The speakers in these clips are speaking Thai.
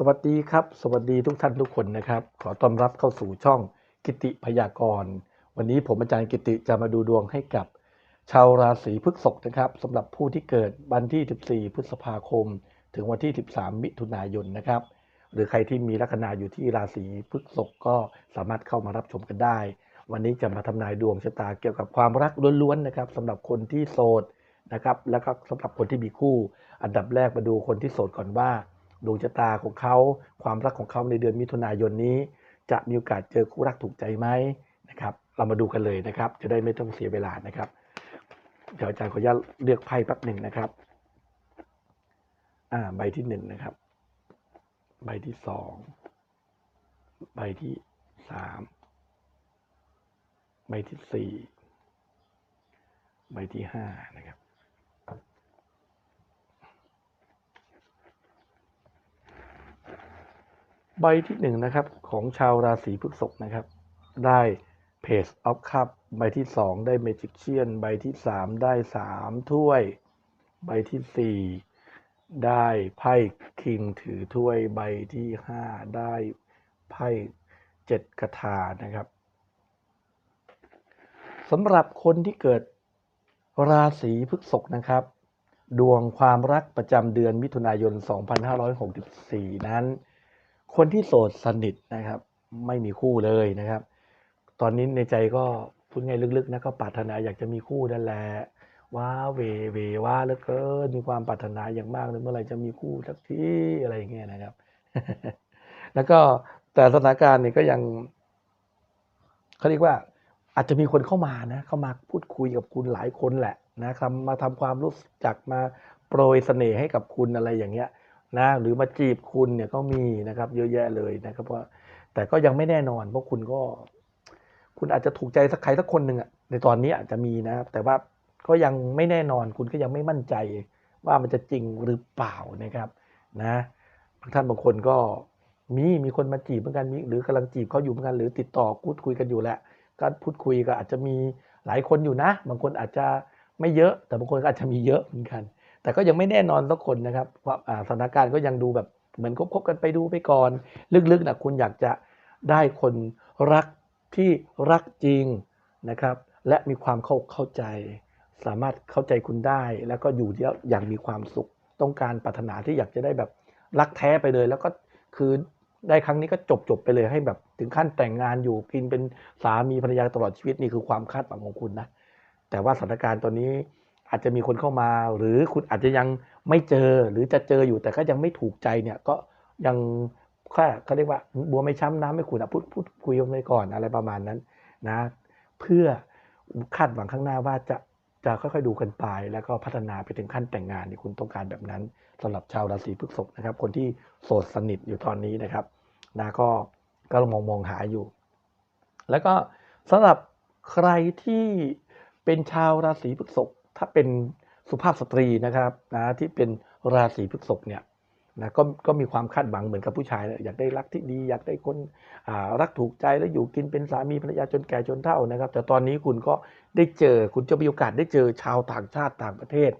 สวัสดีครับ สวัสดีทุกท่านทุกคนนะครับ ขอต้อนรับเข้าสู่ช่องกิติพยากรณ์ วันนี้ผมอาจารย์กิติจะมาดูดวงให้กับ ชาวราศีพฤษภนะครับสำหรับผู้ที่เกิดวันที่ 14 พฤษภาคม ถึงวันที่ 13 มิถุนายนนะครับ หรือใครที่มีลัคนาอยู่ที่ราศีพฤษภก็สามารถเข้ามารับชมกันได้ วันนี้จะมาทำนายดวงชะตาเกี่ยวกับความรักล้วนๆนะครับสำหรับคนที่โสดนะครับ แล้วก็สำหรับคนที่มีคู่ อันดับแรกมาดูคนที่โสดก่อนว่า ดวงชะตาของเขา ความรักของเขาในเดือนมิถุนายนนี้ จะมีโอกาสเจอคู่รักถูกใจไหมนะครับ เรามาดูกันเลยนะครับ จะได้ไม่ต้องเสียเวลานะครับ เดี๋ยวอาจารย์ขออนุญาตเลือกไพ่แป๊บหนึ่งนะครับอ่าใบที่หนึ่งนะครับ ใบที่สองใบที่สามใบที่สี่ใบที่ห้านะครับ ใบที่หนึ่งนะครับของชาวราศีพฤษภนะครับ ได้เพจออฟคัพใบที่สองได้เมจิกเชียนใบที่สามได้สามถ้วย ใบที่สี่ได้ไพ่คิงถือถ้วยใบที่ห้าได้ไพ่เจ็ดกระทานะครับสำหรับคนที่เกิดราศีพฤษภนะครับ ดวงความรักประจำเดือนมิถุนายน 2564 นั้น คนที่โสดสนิทนะครับ ไม่มีคู่เลยนะครับ ตอนนี้ในใจก็พูดไงลึกๆนะก็ปรารถนาอยากจะมีคู่นั่นแหละว้าเวเวว่าเหลือเกินมีความปรารถนาอย่างมากเลยเมื่อไหร่จะมีคู่สักทีอะไรอย่างเงี้ยนะครับ แล้วก็แต่สถานการณ์เนี่ยก็ยังเขาเรียกว่า อาจจะมีคนเข้ามานะ เข้ามาพูดคุยกับคุณหลายคนแหละนะครับมาทำความรู้จักมาโปรยเสน่ห์ให้กับคุณอะไรอย่างเงี้ย นะหรือมาจีบคุณเนี่ยก็มีนะครับเยอะแยะเลยนะครับเพราะแต่ก็ยังไม่แน่นอน เพราะคุณก็ คุณอาจจะถูกใจสักใครสักคนหนึ่งอะในตอนนี้อาจจะมีนะครับ แต่ว่าก็ยังไม่แน่นอน คุณก็ยังไม่มั่นใจว่ามันจะจริงหรือเปล่านะครับนะบางท่านบางคนก็มีมีคนมาจีบเหมือนกันมีหรือกำลังจีบเขาอยู่เหมือนกันหรือติดต่อพูดคุยกันอยู่แหละก็พูดคุยก็อาจจะมีหลายคนอยู่นะ บางคนอาจจะไม่เยอะ แต่บางคนก็อาจจะมีเยอะเหมือนกัน แต่ก็ยังไม่แน่นอนสักคนนะครับว่าสถานการณ์ก็ยังดูแบบเหมือนคบๆกันไปดูไปก่อน ลึกๆนะคุณอยากจะได้คนรักที่รักจริงนะครับ และมีความเข้าเข้าใจ สามารถเข้าใจคุณได้ แล้วก็อยู่แล้วอย่างมีความสุข ต้องการปรารถนาที่อยากจะได้แบบรักแท้ไปเลย แล้วก็คือได้ครั้งนี้ก็จบจบไปเลยให้แบบถึงขั้นแต่งงานอยู่กินเป็นสามีภรรยาตลอดชีวิตนี่คือความคาดหวังของคุณนะแต่ว่าสถานการณ์ตอนนี้ อาจจะมีคนเข้ามา หรือคุณอาจจะยังไม่เจอหรือจะเจออยู่แต่ก็ยังไม่ถูกใจเนี่ยก็ยังแค่เขาเรียกว่าบัวไม่ช้ำน้ำไม่ขุ่นพูดพูดคุยกันไปก่อนอะไรประมาณนั้นนะ เพื่อคาดหวังข้างหน้าว่าจะจะค่อยๆดูกันไป แล้วก็พัฒนาไปถึงขั้นแต่งงานที่คุณต้องการแบบนั้นสำหรับชาวราศีพฤษภนะครับ คนที่โสดสนิทอยู่ตอนนี้นะครับนะก็ก็มองมองหาอยู่ แล้วก็สำหรับใครที่เป็นชาวราศีพฤษภ ถ้าเป็นสุภาพสตรีนะครับนะที่เป็นราศีพฤษภเนี่ยนะก็ก็มีความคาดหวังเหมือนกับผู้ชายเลยอยากได้รักที่ดีอยากได้คนรักถูกใจแล้วอยู่กินเป็นสามีภรรยาจนแก่จนเฒ่านะครับ แต่ตอนนี้คุณก็ได้เจอคุณจะมีโอกาสได้เจอชาวต่างชาติต่างประเทศ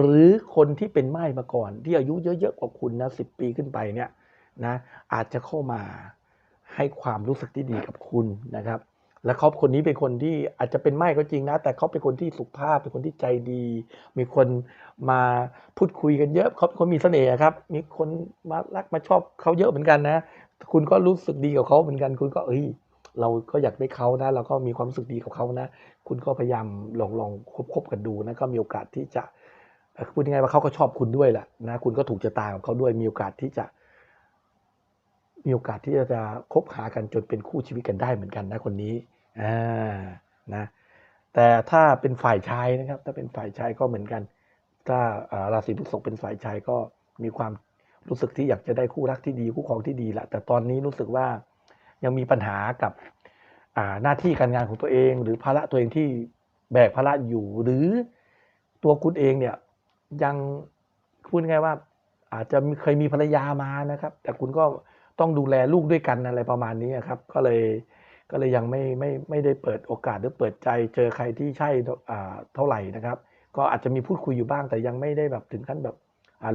หรือคนที่เป็นไม้มาก่อน ที่อายุเยอะๆกว่าคุณนะสิปีขึ้นไปเนี่ยนะอาจจะเข้ามาให้ความรู้สึกที่ดีกับคุณนะครับ และเขาคนนี้เป็นคนที่อาจจะเป็นไม่ก็จริงนะ แต่เขาเป็นคนที่สุภาพเป็นคนที่ใจดี มีคนมาพูดคุยกันเยอะเขาเป็นคนมีเสน่ห์ครับ มีคนมารักมาชอบเขาเยอะเหมือนกันนะ คุณก็รู้สึกดีกับเขาเหมือนกัน คุณก็เอ้ยเราก็อยากได้เขานะ เราก็มีความรู้สึกดีกับเขานะ คุณก็พยายามลองลองคบคบกันดูนะก็มีโอกาสที่จะพูดยังไงว่าเขาก็ชอบคุณด้วยแหละนะคุณก็ถูกชะตากับเขาด้วยมีโอกาสที่จะ มีโอกาสที่จะคบหากันจนเป็นคู่ชีวิตกันได้เหมือนกันนะคนนี้ อ่านะแต่ถ้าเป็นฝ่ายชายนะครับ ถ้าเป็นฝ่ายชายก็เหมือนกัน ถ้าราศีพฤษภเป็นฝ่ายชายก็มีความรู้สึกที่อยากจะได้คู่รักที่ดีคู่ครองที่ดีแหละแต่ตอนนี้รู้สึกว่ายังมีปัญหากับหน้าที่การงานของตัวเอง หรือภาระตัวเองที่แบกภาระอยู่ หรือตัวคุณเองเนี่ยยังพูดง่ายๆว่าอาจจะเคยมีภรรยามานะครับ แต่คุณก็ต้องดูแลลูกด้วยกันอะไรประมาณนี้ครับ ก็เลย ก็เลยยังไม่ไม่ไม่ได้เปิดโอกาสหรือเปิดใจเจอใครที่ใช่เท่าไหร่นะครับ ก็อาจจะมีพูดคุยอยู่บ้างแต่ยังไม่ได้แบบถึงขั้นแบบ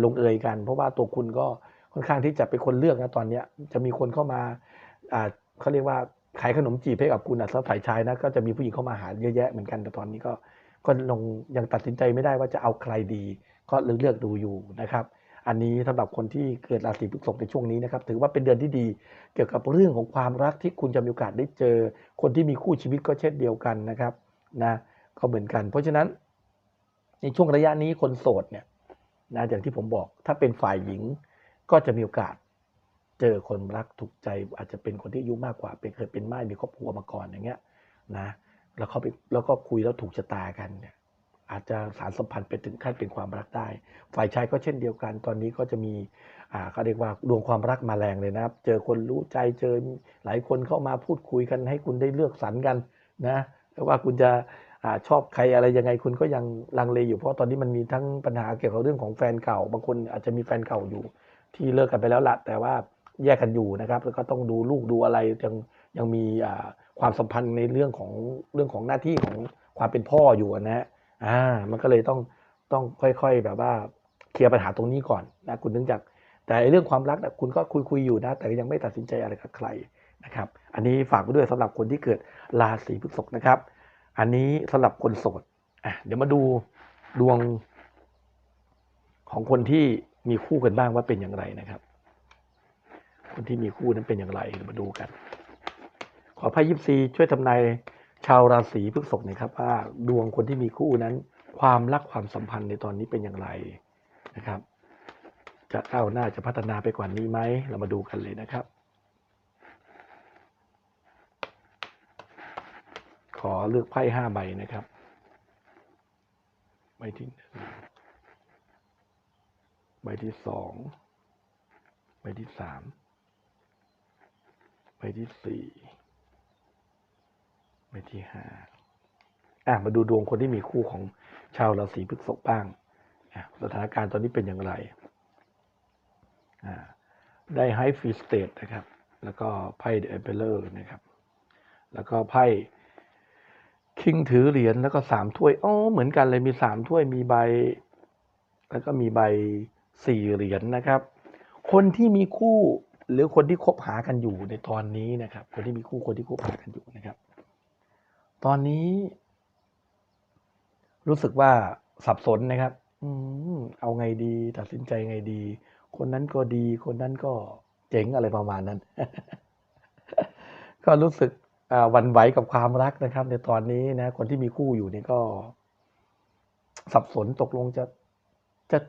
ลงเอยกัน เพราะว่าตัวคุณก็ค่อนข้างที่จะเป็นคนเลือกนะตอนนี้จะมีคนเข้ามาอ่าเขาเรียกว่าขายขนมจีบให้กับคุณอะสำหรับฝ่ายชายนะก็จะมีผู้หญิงเข้ามาหาเยอะแยะเหมือนกันแต่ตอนนี้ก็ก็ลงยังตัดสินใจไม่ได้ว่าจะเอาใครดี ก็เลือกเลือกดูอยู่นะครับ อันนี้สำหรับคนที่เกิดราศีพฤษภในช่วงนี้นะครับถือว่าเป็นเดือนที่ดี เกี่ยวกับเรื่องของความรักที่คุณจะมีโอกาสได้เจอ คนที่มีคู่ชีวิตก็เช่นเดียวกันนะครับนะก็เหมือนกัน เพราะฉะนั้นในช่วงระยะนี้คนโสดเนี่ยนะอย่างที่ผมบอกถ้าเป็นฝ่ายหญิงก็จะมีโอกาสเจอคนรักถูกใจ อาจจะเป็นคนที่อายุมากกว่าเป็นเคยเป็นม่ายมีครอบครัวมาก่อนอย่างเงี้ยนะแล้วเขาไปแล้วก็คุยแล้วถูกชะตากันเนี่ย อาจจะสารสัมพันธ์ไปถึงขั้นเป็นความรักได้ ฝ่ายชายก็เช่นเดียวกัน ตอนนี้ก็จะมีอ่าเขาเรียกว่าดวงความรักมาแรงเลยนะครับ เจอคนรู้ใจเจอหลายคนเข้ามาพูดคุยกันให้คุณได้เลือกสรรกันนะว่าคุณจะอชอบใครอะไรยังไงคุณก็ยังลังเลอยู่เพราะตอนนี้มันมีทั้งปัญหาเกี่ยวกับเรื่องของแฟนเก่า บางคนอาจจะมีแฟนเก่าอยู่ ที่เลิกกันไปแล้วละแต่ว่าแยกกันอยู่นะครับ แล้วก็ต้องดูลูกดูอะไรยังยังมีความสัมพันธ์ในเรื่องของเรื่องของหน้าที่ของความเป็นพ่ออยู่นะฮะ อ่า มันก็เลยต้องต้องค่อยๆ แบบว่าเคลียร์ปัญหาตรงนี้ก่อนนะคุณถึงจาก แต่เรื่องความรักนะคุณก็คุยคุยๆอยู่นะ แต่ยังไม่ตัดสินใจอะไรกับใครนะครับ อันนี้ฝากไว้ด้วยสำหรับคนที่เกิดราศีพฤษภนะครับ อันนี้สำหรับคนโสดอะเดี๋ยวมาดูดวง ของคนที่มีคู่กันบ้างว่าเป็นอย่างไรนะครับ คนที่มีคู่นั้นเป็นอย่างไรเดี๋ยวมาดูกัน ขอพายยิปซีช่วยทำนาย ชาวราศีพฤษภน่อยครับว่าดวงคนที่มีคู่นั้น ความรักความสัมพันธ์ในตอนนี้เป็นอย่างไรนะครับ จะก้าวหน้าจะพัฒนาไปกว่านี้ไหมเรามาดูกันเลยนะครับ ขอเลือกไพ่ห้าใบนะครับใบที่หนึ่งใบที่สองใบที่สามใบที่สี่ ใบที่ห้าอะมาดูดวงคนที่มีคู่ของชาวราศีพฤษภบ้างสถานการณ์ตอนนี้เป็นอย่างไรอ่าได้ไฮฟีสเตทนะครับ แล้วก็ไพ่เดอะเปเลอร์นะครับ แล้วก็ไพ่คิงถือเหรียญแล้วก็สามถ้วยอ๋อเหมือนกันเลยมีสามถ้วยมีใบ แล้วก็มีใบสี่เหรียญนะครับ คนที่มีคู่หรือคนที่คบหากันอยู่ในตอนนี้นะครับ คนที่มีคู่คนที่คบหากันอยู่นะครับ ตอนนี้ รู้สึกว่าสับสนนะครับ อืมเอาไงดี ตัดสินใจไงดี คนนั้นก็ดี คนนั้นก็เจ๋งอะไรประมาณนั้น ก็รู้สึกวันไหวกับความรักนะครับ ในตอนนี้นะ คนที่มีคู่อยู่นี่ก็ สับสนตกลงจะจะ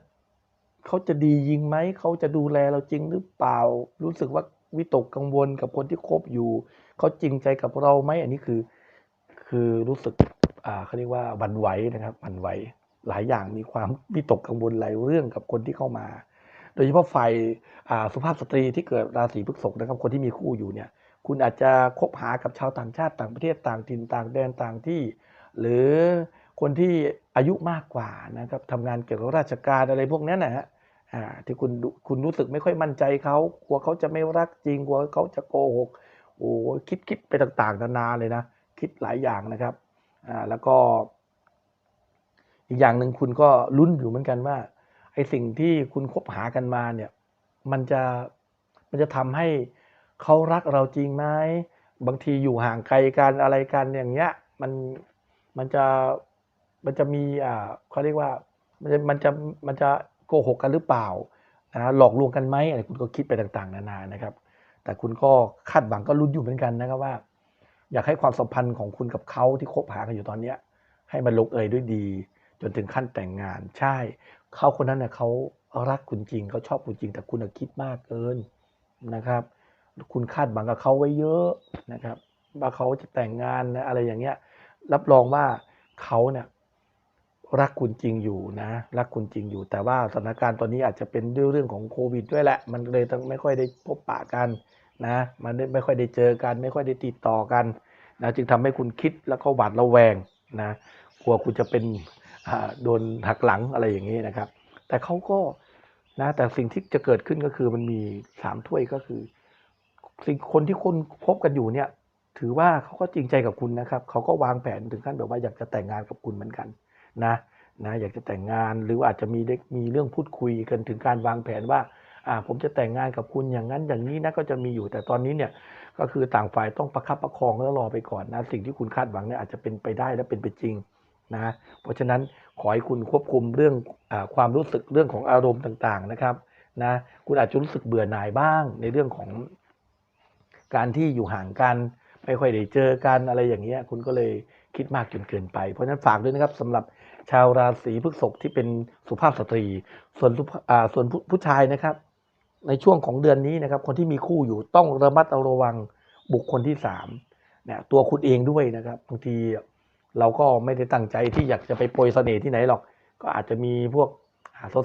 เขาจะดียิงไหม เขาจะดูแลเราจริงหรือเปล่า รู้สึกว่าวิตกกังวลกับคนที่คบอยู่ เขาจริงใจกับเราไหม อันนี้คือ คือรู้สึกอ่าเขาเรียกว่าวันไหวนะครับวันไหวหลายอย่างมีความวิตกกังวลหลายเรื่องกับคนที่เข้ามา โดยเฉพาะฝ่ายอ่าสุภาพสตรีที่เกิดราศีพฤษภนะครับคนที่มีคู่อยู่เนี่ย คุณอาจจะคบหากับชาวต่างชาติต่างประเทศต่างถิ่นต่างแดนต่างที่ หรือคนที่อายุมากกว่านะครับทำงานเกี่ยวกับราชการอะไรพวกนั้นนะฮะอ่าที่คุณคุณรู้สึกไม่ค่อยมั่นใจเขากลัวเขาจะไม่รักจริงกลัวเขาจะโกหกโอ้คิดคิดไปต่างๆนานาเลยนะ คิดหลายอย่างนะครับอ่าแล้วก็ อีกอย่างหนึ่งคุณก็ลุ้นอยู่เหมือนกันว่าไอ้สิ่งที่คุณคบหากันมาเนี่ย มันจะมันจะทำให้เขารักเราจริงไหมบางทีอยู่ห่างไกลกันอะไรกันอย่างเงี้ย มันมันจะมันจะมีอ่าเขาเรียกว่ามันจะมันจะมันจะโกหกกันหรือเปล่านะหลอกลวงกันไหมอะไรคุณก็คิดไปต่างๆ นานานะครับ แต่คุณก็คาดหวังก็ลุ้นอยู่เหมือนกันนะครับว่า อยากให้ความสัมพันธ์ของคุณกับเขาที่คบหากันอยู่ตอนเนี้ย ให้มันลงเอยด้วยดี จนถึงขั้นแต่งงาน ใช่ เขาคนนั้นเน่ะเขารักคุณจริงเขาชอบคุณจริง แต่คุณคิดมากเกินนะครับ คุณคาดหวังกับเขาไว้เยอะนะครับว่าเขาจะแต่งงานนะอะไรอย่างเงี้ย รับรองว่าเขาเนี่ยรักคุณจริงอยู่นะ รักคุณจริงอยู่ แต่ว่าสถานการณ์ตอนนี้อาจจะเป็นด้วยเรื่องของโควิดด้วยแหละ มันเลยต้องไม่ค่อยได้พบปะกัน นะมันไม่ค่อยได้เจอกัน ไม่ค่อยได้ติดต่อกันนะจึงทำให้คุณคิดแล้วก็หวาดระแวงนะกลัวคุณจะเป็นโดนหักหลังอะไรอย่างนี้นะครับ แต่เขาก็นะแต่สิ่งที่จะเกิดขึ้นก็คือมันมีสามถ้วยก็คือ สิ่งคนที่คุณคบกันอยู่เนี่ย ถือว่าเขาก็จริงใจกับคุณนะครับเขาก็วางแผนถึงขั้นแบบว่าอยากจะแต่งงานกับคุณเหมือนกันนะนะอยากจะแต่งงานหรืออาจจะมีเด็กมีเรื่องพูดคุยกันถึงการวางแผนว่า ผมจะแต่งงานกับคุณอย่างนั้นอย่างนี้นะก็จะมีอยู่แต่ตอนนี้เนี่ยก็คือต่างฝ่ายต้องประคับประคองแล้วรอไปก่อนนะสิ่งที่คุณคาดหวังเนี่ยอาจจะเป็นไปได้และเป็นไปจริงนะเพราะฉะนั้นขอให้คุณควบคุมเรื่องอความรู้สึกเรื่องของอารมณ์ต่างๆนะครับนะคุณอาจจะรู้สึกเบื่อหน่ายบ้างในเรื่องของการที่อยู่ห่างกันไม่ค่อยได้เจอกันอะไรอย่างเงี้ยคุณก็เลยคิดมากจนเกินไป เพราะฉะนั้นฝากด้วยนะครับสำหรับชาวราศีพฤษภที่เป็นสุภาพสตรี ส่วนส่วนผู้ชายนะครับ ในช่วงของเดือนนี้นะครับ คนที่มีคู่อยู่ต้องระมัดระวังบุคคลที่สามเนี่ยตัวคุณเองด้วยนะครับบางทีเราก็ไม่ได้ตั้งใจที่อยากจะไปโปรยเสน่ห์ที่ไหนหรอก ก็อาจจะมีพวก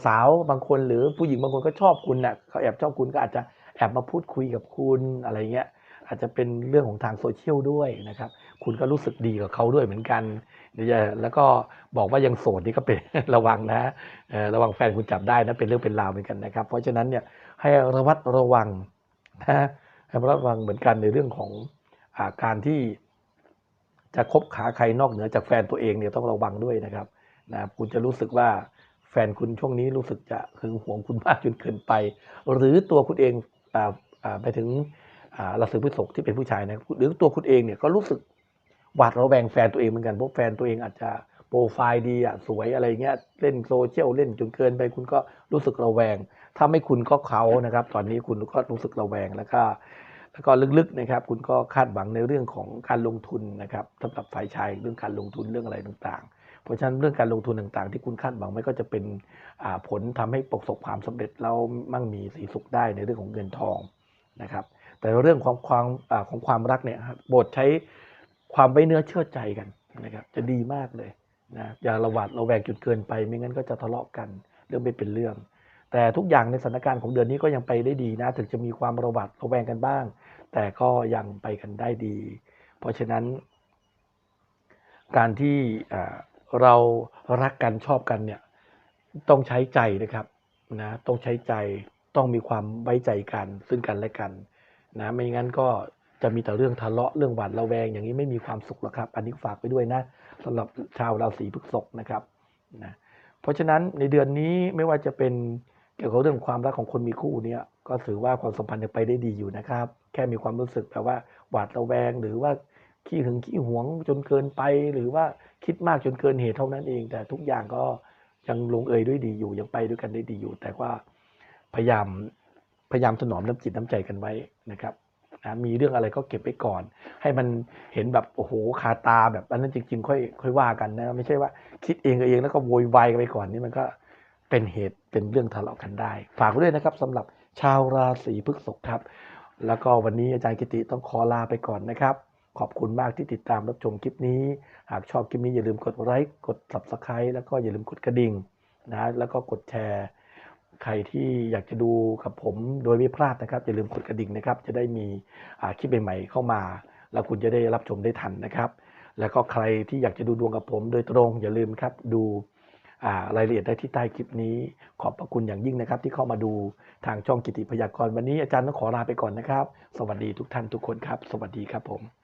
สาวๆบางคนหรือผู้หญิงบางคนก็ชอบคุณนะ่ะเขาแอบชอบคุณก็อาจจะแอบมาพูดคุยกับคุณอะไรเงี้ยอาจจะเป็นเรื่องของทางโซเชียลด้วยนะครับ คุณก็รู้สึกดีกับเขาด้วยเหมือนกันเดี๋ยวแล้วก็บอกว่ายังโสดนี่ก็เป็นระวังนะระวังแฟนคุณจับได้นะเป็นเรื่องเป็นราวเหมือนกันนะครับ เพราะฉะนั้นเนี่ย ให้ระมัดระวังนะให้ระมัดระวังเหมือนกันในเรื่องของอาการที่จะคบขาใครนอกเหนือจากแฟนตัวเองเนี่ยต้องระวังด้วยนะครับนะคุณจะรู้สึกว่าแฟนคุณช่วงนี้รู้สึกจะหึงหวงคุณมากจนเกินไป หรือตัวคุณเองอ่าอ่าไปถึงอ่าราศีพฤษภที่เป็นผู้ชายนะหรือตัวคุณเองเนี่ยก็รู้สึกหวาดระแวงแฟนตัวเองเหมือนกันเพราะแฟนตัวเองอาจจะ โปรไฟล์ดีอะสวยอะไรเงี้ยเล่นโซเชียลเล่นจนเกินไปคุณก็รู้สึกระแวง ถ้าไม่คุณก็เขานะครับ ตอนนี้คุณก็รู้สึกระแวงแล้วก็แล้วก็ลึกๆนะครับ คุณก็คาดหวังในเรื่องของการลงทุนนะครับสำหรับฝ่ายชายเรื่องการลงทุนเรื่องอะไรต่างๆ เพราะฉะนั้นเรื่องการลงทุนต่างๆ ที่คุณคาดหวังไม่ก็จะเป็นผลทำให้ประสบความสำเร็จแล้วมั่งมีสีสุขได้ในเรื่องของเงินทองนะครับ แต่เรื่องของความของความรักเนี่ยบโปรดใช้ความไว้เนื้อเชื่อใจกันนะครับ จะดีมากเลย นะอย่าระหวาดระแวงจนเกินไป ไม่งั้นก็จะทะเลาะกันเรื่องไม่เป็นเรื่อง แต่ทุกอย่างในสถานการณ์ของเดือนนี้ก็ยังไปได้ดีนะ ถึงจะมีความระหวาดระแวงกันบ้าง แต่ก็ยังไปกันได้ดี เพราะฉะนั้น การที่เรารักกันชอบกันเนี่ยต้องใช้ใจนะครับนะต้องใช้ใจต้องมีความไว้ใจกันซึ่งกันและกันนะไม่งั้นก็ จะมีแต่เรื่องทะเลาะเรื่องหวาดระแวงอย่างนี้ไม่มีความสุขหรอกครับ อันนี้ฝากไปด้วยนะสำหรับชาวราศีพฤษภนะครับนะเพราะฉะนั้นในเดือนนี้ไม่ว่าจะเป็นเกี่ยวกับเรื่องความรักของคนมีคู่เนี่ยก็ถือว่าความสัมพันธ์ไปได้ดีอยู่นะครับ แค่มีความรู้สึกแบบว่าหวาดระแวงหรือว่าขี้หึงขี้หวงจนเกินไป หรือว่าคิดมากจนเกินเหตุเท่านั้นเอง แต่ทุกอย่างก็ยังลงเอยด้วยดีอยู่ยังไปด้วยกันได้ดีอยู่ แต่ว่าพยายามพยายามถนอมน้ำจิตน้ำใจกันไว้นะครับ นะมีเรื่องอะไรก็เก็บไว้ก่อน ให้มันเห็นแบบโอ้โหคาตาแบบอันนั้นจริง ๆ ค่อยค่อยว่ากันนะ ไม่ใช่ว่าคิดเองกับเองแล้วก็โวยวายกันไปก่อนนี่มันก็เป็นเหตุเป็นเรื่องทะเลาะกันได้ ฝากไว้ด้วยนะครับสำหรับชาวราศีพฤษภครับ แล้วก็วันนี้อาจารย์กิติต้องขอลาไปก่อนนะครับ ขอบคุณมากที่ติดตามรับชมคลิปนี้ หากชอบคลิปนี้อย่าลืมกดไลค์กด subscribe แล้วก็อย่าลืมกดกระดิ่งนะแล้วก็กดแชร์ ใครที่อยากจะดูกับผมโดยไม่พลาดนะครับ อย่าลืมกดกระดิ่งนะครับ จะได้มีคลิปใหม่ๆเข้ามา แล้วคุณจะได้รับชมได้ทันนะครับ แล้วก็ใครที่อยากจะดูดวงกับผมโดยตรง อย่าลืมครับดูรายละเอียดได้ที่ใต้คลิปนี้ ขอบพระคุณอย่างยิ่งนะครับ ที่เข้ามาดูทางช่องกิติพยากรณ์วันนี้อาจารย์ต้องขอลาไปก่อนนะครับ สวัสดีทุกท่านทุกคนครับ สวัสดีครับผม